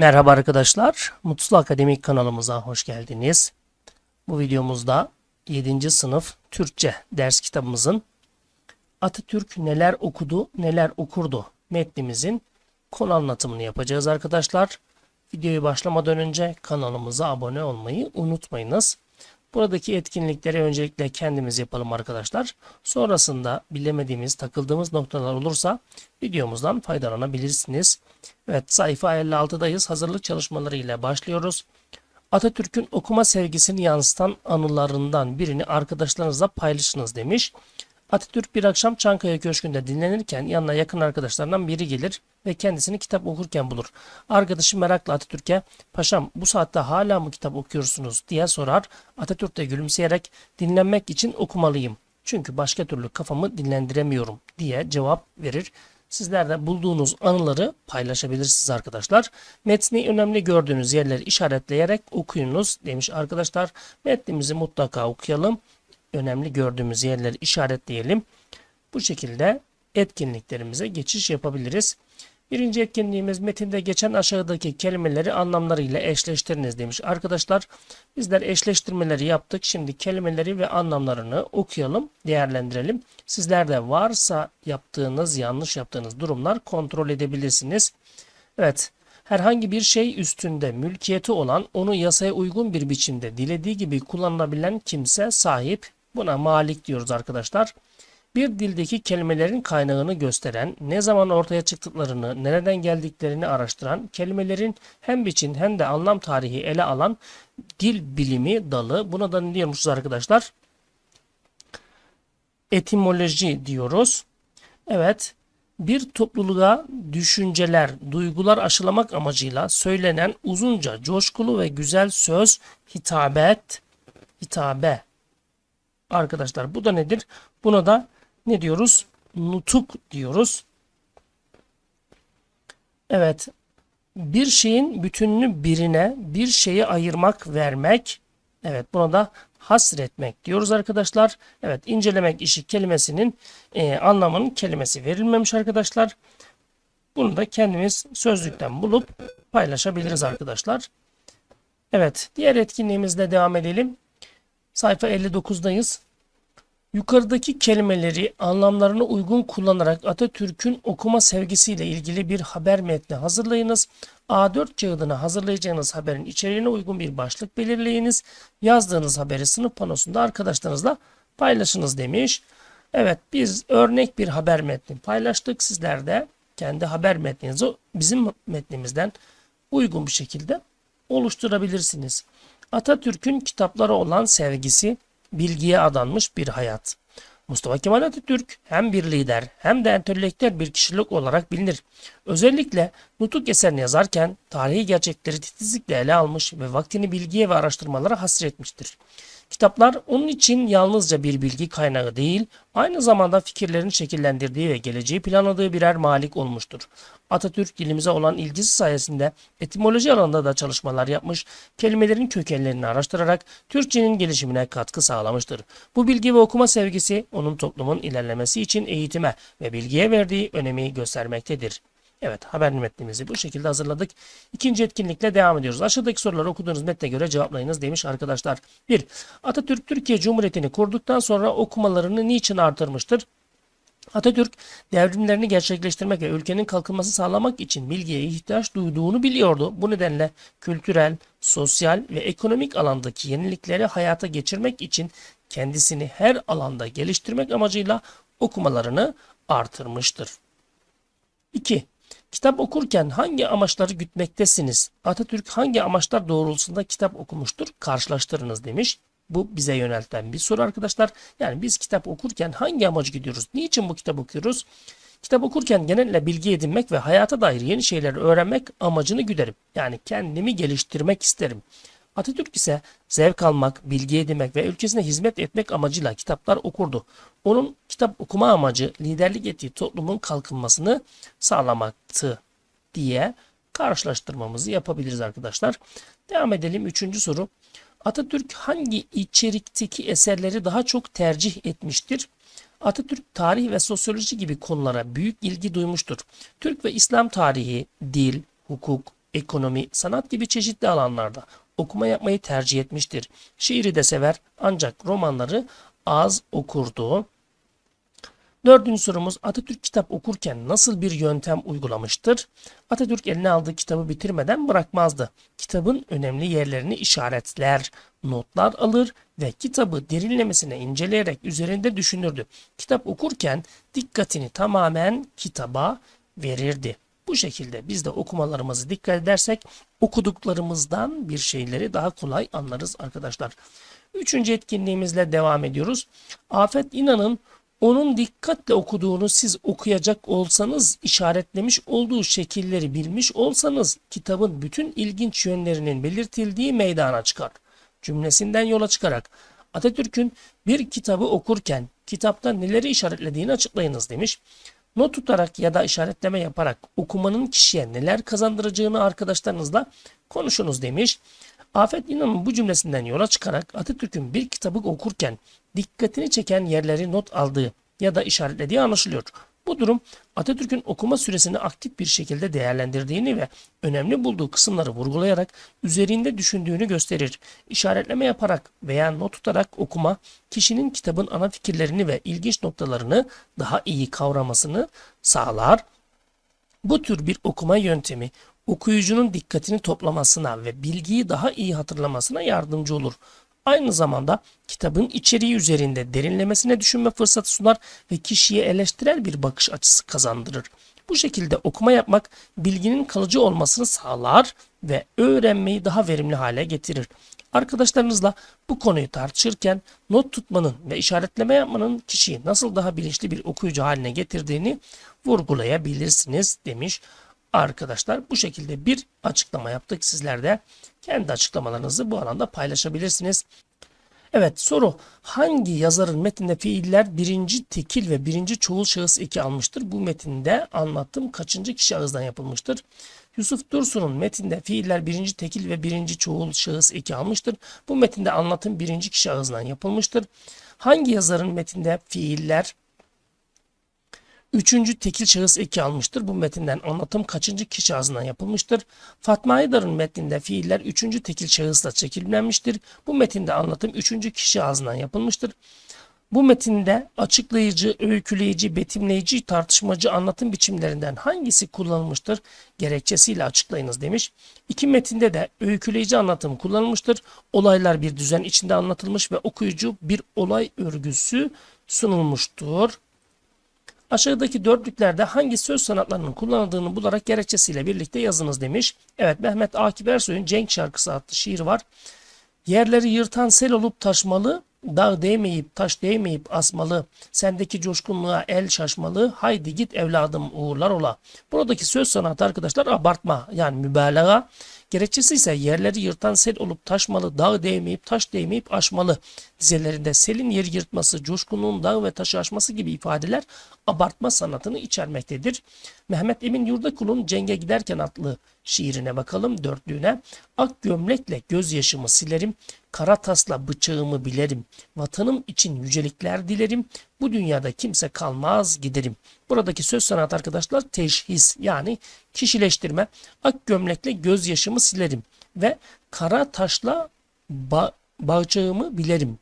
Merhaba arkadaşlar, Mutlu Akademik kanalımıza hoş geldiniz. Bu videomuzda 7. sınıf Türkçe ders kitabımızın Atatürk neler okudu, neler okurdu metnimizin konu anlatımını yapacağız arkadaşlar. Videoyu başlamadan önce kanalımıza abone olmayı unutmayınız. Buradaki etkinlikleri öncelikle kendimiz yapalım arkadaşlar. Sonrasında bilemediğimiz, takıldığımız noktalar olursa videomuzdan faydalanabilirsiniz. Evet sayfa 56'dayız. Hazırlık çalışmaları ile başlıyoruz. Atatürk'ün okuma sevgisini yansıtan anılarından birini arkadaşlarınızla paylaşınız demiş. Atatürk bir akşam Çankaya Köşkü'nde dinlenirken yanına yakın arkadaşlarından biri gelir ve kendisini kitap okurken bulur. Arkadaşı merakla Atatürk'e "Paşam bu saatte hala mı kitap okuyorsunuz?" diye sorar. Atatürk de gülümseyerek "Dinlenmek için okumalıyım. Çünkü başka türlü kafamı dinlendiremiyorum." diye cevap verir. Sizler de bulduğunuz anıları paylaşabilirsiniz arkadaşlar. Metni önemli gördüğünüz yerleri işaretleyerek okuyunuz demiş arkadaşlar. Metnimizi mutlaka okuyalım. Önemli gördüğümüz yerleri işaretleyelim. Bu şekilde etkinliklerimize geçiş yapabiliriz. Birinci etkinliğimiz metinde geçen aşağıdaki kelimeleri anlamlarıyla eşleştiriniz demiş. Arkadaşlar bizler eşleştirmeleri yaptık. Şimdi kelimeleri ve anlamlarını okuyalım, değerlendirelim. Sizler de varsa yaptığınız, yanlış yaptığınız durumlar kontrol edebilirsiniz. Evet, herhangi bir şey üstünde mülkiyeti olan, onu yasaya uygun bir biçimde dilediği gibi kullanılabilen kimse sahip. Buna malik diyoruz arkadaşlar. Bir dildeki kelimelerin kaynağını gösteren, ne zaman ortaya çıktıklarını, nereden geldiklerini araştıran, kelimelerin hem biçim hem de anlam tarihi ele alan dil bilimi dalı. Buna da ne diyormuşuz arkadaşlar? Etimoloji diyoruz. Evet, bir topluluğa düşünceler, duygular aşılamak amacıyla söylenen uzunca, coşkulu ve güzel söz, hitabet, hitabe. Arkadaşlar bu da nedir? Buna da ne diyoruz? Nutuk diyoruz. Evet. Bir şeyin bütününü birine, bir şeyi ayırmak, vermek. Evet buna da hasretmek diyoruz arkadaşlar. Evet incelemek işi kelimesinin e, anlamının kelimesi verilmemiş arkadaşlar. Bunu da kendimiz sözlükten bulup paylaşabiliriz arkadaşlar. Evet diğer etkinliğimizle devam edelim. Sayfa 59'dayız. Yukarıdaki kelimeleri anlamlarına uygun kullanarak Atatürk'ün okuma sevgisiyle ilgili bir haber metni hazırlayınız. A4 kağıdına hazırlayacağınız haberin içeriğine uygun bir başlık belirleyiniz. Yazdığınız haberi sınıf panosunda arkadaşlarınızla paylaşınız demiş. Evet biz örnek bir haber metni paylaştık. Sizler de kendi haber metninizi bizim metnimizden uygun bir şekilde oluşturabilirsiniz. Atatürk'ün kitaplara olan sevgisi bilgiye adanmış bir hayat. Mustafa Kemal Atatürk hem bir lider hem de entelektüel bir kişilik olarak bilinir. Özellikle nutuk eserini yazarken tarihi gerçekleri titizlikle ele almış ve vaktini bilgiye ve araştırmalara hasretmiştir. Kitaplar onun için yalnızca bir bilgi kaynağı değil, aynı zamanda fikirlerini şekillendirdiği ve geleceği planladığı birer malik olmuştur. Atatürk dilimize olan ilgisi sayesinde etimoloji alanında da çalışmalar yapmış, kelimelerin kökenlerini araştırarak Türkçenin gelişimine katkı sağlamıştır. Bu bilgi ve okuma sevgisi onun toplumun ilerlemesi için eğitime ve bilgiye verdiği önemi göstermektedir. Evet haber metnimizi bu şekilde hazırladık. İkinci etkinlikle devam ediyoruz. Aşağıdaki soruları okuduğunuz metne göre cevaplayınız demiş arkadaşlar. 1. Atatürk Türkiye Cumhuriyeti'ni kurduktan sonra okumalarını niçin artırmıştır? Atatürk devrimlerini gerçekleştirmek ve ülkenin kalkınması sağlamak için bilgiye ihtiyaç duyduğunu biliyordu. Bu nedenle kültürel, sosyal ve ekonomik alandaki yenilikleri hayata geçirmek için kendisini her alanda geliştirmek amacıyla okumalarını artırmıştır. 2. Kitap okurken hangi amaçları gütmektesiniz? Atatürk hangi amaçlar doğrultusunda kitap okumuştur? Karşılaştırınız demiş. Bu bize yönelten bir soru arkadaşlar. Yani biz kitap okurken hangi amacı gidiyoruz? Niçin bu kitap okuyoruz? Kitap okurken genellikle bilgi edinmek ve hayata dair yeni şeyler öğrenmek amacını güderim. Yani kendimi geliştirmek isterim. Atatürk ise zevk almak, bilgi edinmek ve ülkesine hizmet etmek amacıyla kitaplar okurdu. Onun kitap okuma amacı liderlik ettiği toplumun kalkınmasını sağlamaktı diye karşılaştırmamızı yapabiliriz arkadaşlar. Devam edelim. Üçüncü soru. Atatürk hangi içerikteki eserleri daha çok tercih etmiştir? Atatürk tarih ve sosyoloji gibi konulara büyük ilgi duymuştur. Türk ve İslam tarihi, dil, hukuk, ekonomi, sanat gibi çeşitli alanlarda okuma yapmayı tercih etmiştir. Şiiri de sever ancak romanları az okurdu. Dördüncü sorumuz Atatürk kitap okurken nasıl bir yöntem uygulamıştır? Atatürk eline aldığı kitabı bitirmeden bırakmazdı. Kitabın önemli yerlerini işaretler, notlar alır ve kitabı derinlemesine inceleyerek üzerinde düşünürdü. Kitap okurken dikkatini tamamen kitaba verirdi. Bu şekilde biz de okumalarımızı dikkat edersek okuduklarımızdan bir şeyleri daha kolay anlarız arkadaşlar. Üçüncü etkinliğimizle devam ediyoruz. Afet İnan'ın onun dikkatle okuduğunu siz okuyacak olsanız, işaretlemiş olduğu şekilleri bilmiş olsanız kitabın bütün ilginç yönlerinin belirtildiği meydana çıkar. Cümlesinden yola çıkarak Atatürk'ün bir kitabı okurken kitapta neleri işaretlediğini açıklayınız demiş. Not tutarak ya da işaretleme yaparak okumanın kişiye neler kazandıracağını arkadaşlarınızla konuşunuz demiş. Afet İnan'ın bu cümlesinden yola çıkarak Atatürk'ün bir kitabı okurken dikkatini çeken yerleri not aldığı ya da işaretlediği anlaşılıyor. Bu durum Atatürk'ün okuma süresini aktif bir şekilde değerlendirdiğini ve önemli bulduğu kısımları vurgulayarak üzerinde düşündüğünü gösterir. İşaretleme yaparak veya not tutarak okuma kişinin kitabın ana fikirlerini ve ilginç noktalarını daha iyi kavramasını sağlar. Bu tür bir okuma yöntemi okuyucunun dikkatini toplamasına ve bilgiyi daha iyi hatırlamasına yardımcı olur. Aynı zamanda kitabın içeriği üzerinde derinlemesine düşünme fırsatı sunar ve kişiye eleştirel bir bakış açısı kazandırır. Bu şekilde okuma yapmak bilginin kalıcı olmasını sağlar ve öğrenmeyi daha verimli hale getirir. Arkadaşlarınızla bu konuyu tartışırken not tutmanın ve işaretleme yapmanın kişiyi nasıl daha bilinçli bir okuyucu haline getirdiğini vurgulayabilirsiniz demiş arkadaşlar. Bu şekilde bir açıklama yaptık. Sizler de kendi açıklamalarınızı bu alanda paylaşabilirsiniz. Evet soru hangi yazarın metninde fiiller birinci tekil ve birinci çoğul şahıs eki almıştır? Bu metinde anlattığım kaçıncı kişi ağızdan yapılmıştır? Yusuf Dursun'un metinde fiiller birinci tekil ve birinci çoğul şahıs eki almıştır. Bu metinde anlatım birinci kişi ağızdan yapılmıştır. Hangi yazarın metinde fiiller Üçüncü tekil şahıs eki almıştır. Bu metinden anlatım kaçıncı kişi ağzından yapılmıştır? Fatma Aydar'ın metninde fiiller üçüncü tekil şahısla çekilmenmiştir. Bu metinde anlatım üçüncü kişi ağzından yapılmıştır. Bu metinde açıklayıcı, öyküleyici, betimleyici, tartışmacı anlatım biçimlerinden hangisi kullanılmıştır? Gerekçesiyle açıklayınız demiş. İki metinde de öyküleyici anlatım kullanılmıştır. Olaylar bir düzen içinde anlatılmış ve okuyucu bir olay örgüsü sunulmuştur. Aşağıdaki dörtlüklerde hangi söz sanatlarının kullanıldığını bularak gerekçesiyle birlikte yazınız demiş. Evet Mehmet Akif Ersoy'un Cenk şarkısı adlı şiir var. Yerleri yırtan sel olup taşmalı, dağ değmeyip taş değmeyip asmalı, sendeki coşkunluğa el şaşmalı, haydi git evladım uğurlar ola. Buradaki söz sanatı arkadaşlar abartma yani mübalağa. Gerekçesi ise yerleri yırtan sel olup taşmalı, dağ değmeyip taş değmeyip aşmalı. Dizelerinde selin yer yırtması, coşkunluğun dağ ve taşı aşması gibi ifadeler abartma sanatını içermektedir. Mehmet Emin Yurdakul'un Cenge Giderken adlı şiirine bakalım dörtlüğüne. Ak gömlekle gözyaşımı silerim, kara tasla bıçağımı bilerim. Vatanım için yücelikler dilerim, bu dünyada kimse kalmaz giderim. Buradaki söz sanatı arkadaşlar teşhis yani kişileştirme. Ak gömlekle gözyaşımı silerim ve kara taşla ba bıçağımı bilerim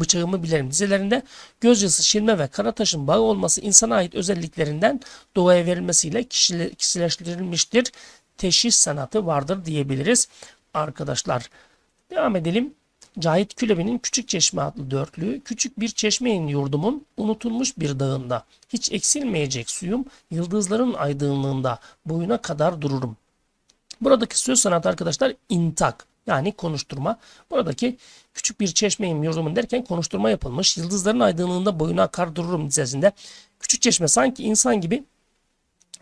bıçağımı bilerim dizelerinde gözyaşı, şilme ve kara taşın bağı olması insana ait özelliklerinden doğaya verilmesiyle kişileştirilmiştir. Teşhis sanatı vardır diyebiliriz arkadaşlar. Devam edelim. Cahit Külebi'nin Küçük Çeşme adlı dörtlüğü, küçük bir çeşmeyin yurdumun unutulmuş bir dağında, hiç eksilmeyecek suyum, yıldızların aydınlığında boyuna kadar dururum. Buradaki söz sanatı arkadaşlar intak yani konuşturma. Buradaki küçük bir çeşmeyim yurdumun derken konuşturma yapılmış. Yıldızların aydınlığında boyuna akar dururum dizesinde. Küçük çeşme sanki insan gibi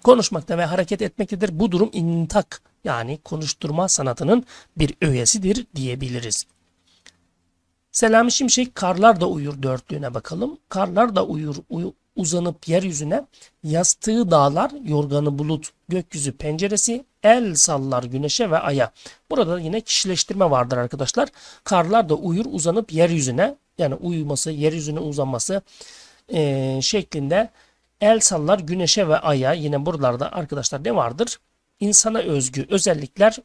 konuşmakta ve hareket etmektedir. Bu durum intak yani konuşturma sanatının bir öğesidir diyebiliriz. Selami Şimşek karlar da uyur dörtlüğüne bakalım. Karlar da uyur, uyu, uzanıp yeryüzüne yastığı dağlar, yorganı bulut, gökyüzü penceresi, el sallar güneşe ve aya. Burada yine kişileştirme vardır arkadaşlar. Karlar da uyur uzanıp yeryüzüne yani uyuması, yeryüzüne uzanması e, şeklinde el sallar güneşe ve aya. Yine buralarda arkadaşlar ne vardır? insana özgü özellikler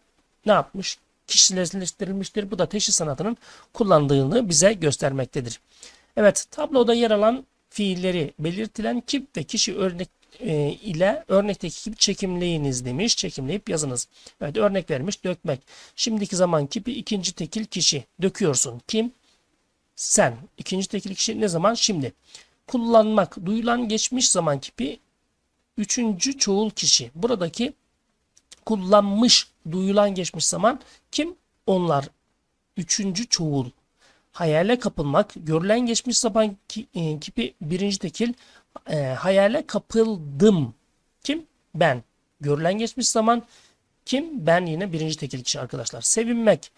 ne yapmış? Kişiselleştirilmiştir. Bu da teşhis sanatının kullandığını bize göstermektedir. Evet, tabloda yer alan fiilleri belirtilen kip ve kişi örnek e, ile örnekteki gibi çekimleyiniz demiş. Çekimleyip yazınız. Evet, örnek vermiş dökmek. Şimdiki zaman kipi ikinci tekil kişi. Döküyorsun. Kim? Sen. İkinci tekil kişi ne zaman? Şimdi. Kullanmak. Duyulan geçmiş zaman kipi üçüncü çoğul kişi. Buradaki kullanmış, duyulan geçmiş zaman kim? Onlar. Üçüncü çoğul. Hayale kapılmak, görülen geçmiş zaman ki, e, kipi birinci tekil. E, hayale kapıldım. Kim? Ben. Görülen geçmiş zaman kim? Ben yine birinci tekil kişi arkadaşlar. Sevinmek.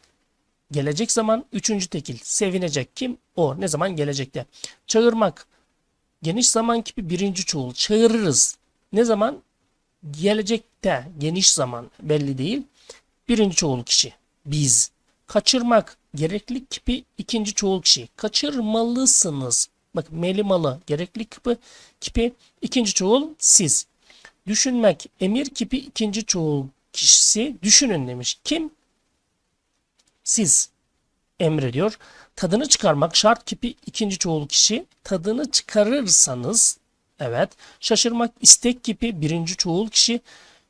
Gelecek zaman üçüncü tekil. Sevinecek kim? O. Ne zaman? Gelecekte. Çağırmak. Geniş zaman kipi birinci çoğul. Çağırırız. Ne zaman? Gelecekte. Geniş zaman. Belli değil. Birinci çoğul kişi. Biz. Kaçırmak. Gerekli kipi ikinci çoğul kişi. Kaçırmalısınız. Bak melimalı. Gerekli kipi, kipi ikinci çoğul siz. Düşünmek. Emir kipi ikinci çoğul kişisi. Düşünün demiş. Kim? Siz emrediyor. Tadını çıkarmak şart kipi ikinci çoğul kişi. Tadını çıkarırsanız evet. Şaşırmak istek kipi birinci çoğul kişi.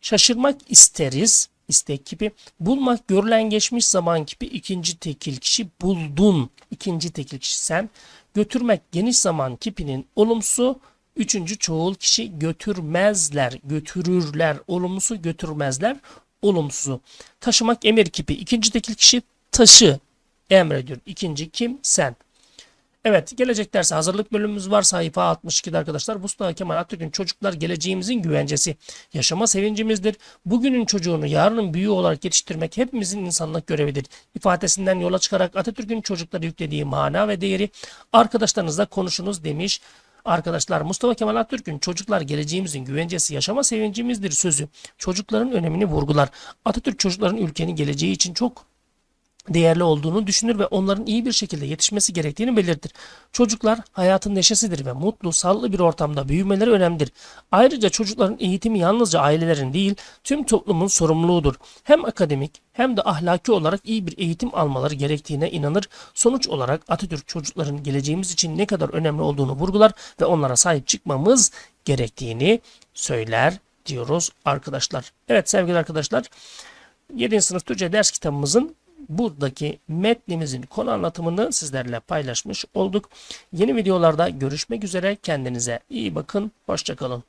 Şaşırmak isteriz istek kipi. Bulmak görülen geçmiş zaman kipi ikinci tekil kişi. Buldun ikinci tekil kişi sen. Götürmek geniş zaman kipinin olumsu Üçüncü çoğul kişi götürmezler, götürürler. Olumlusu götürmezler, olumsuzu. Taşımak emir kipi. İkinci tekil kişi taşı emrediyor. İkinci kim? Sen. Evet gelecek derse hazırlık bölümümüz var sayfa 62'de arkadaşlar. Mustafa Kemal Atatürk'ün çocuklar geleceğimizin güvencesi. Yaşama sevincimizdir. Bugünün çocuğunu yarının büyüğü olarak yetiştirmek hepimizin insanlık görevidir. İfadesinden yola çıkarak Atatürk'ün çocuklara yüklediği mana ve değeri arkadaşlarınızla konuşunuz demiş. Arkadaşlar Mustafa Kemal Atatürk'ün çocuklar geleceğimizin güvencesi yaşama sevincimizdir sözü çocukların önemini vurgular. Atatürk çocukların ülkenin geleceği için çok değerli olduğunu düşünür ve onların iyi bir şekilde yetişmesi gerektiğini belirtir. Çocuklar hayatın neşesidir ve mutlu, sağlıklı bir ortamda büyümeleri önemlidir. Ayrıca çocukların eğitimi yalnızca ailelerin değil, tüm toplumun sorumluluğudur. Hem akademik hem de ahlaki olarak iyi bir eğitim almaları gerektiğine inanır. Sonuç olarak Atatürk çocukların geleceğimiz için ne kadar önemli olduğunu vurgular ve onlara sahip çıkmamız gerektiğini söyler diyoruz arkadaşlar. Evet sevgili arkadaşlar 7. sınıf Türkçe ders kitabımızın buradaki metnimizin konu anlatımını sizlerle paylaşmış olduk. Yeni videolarda görüşmek üzere. Kendinize iyi bakın. Hoşçakalın.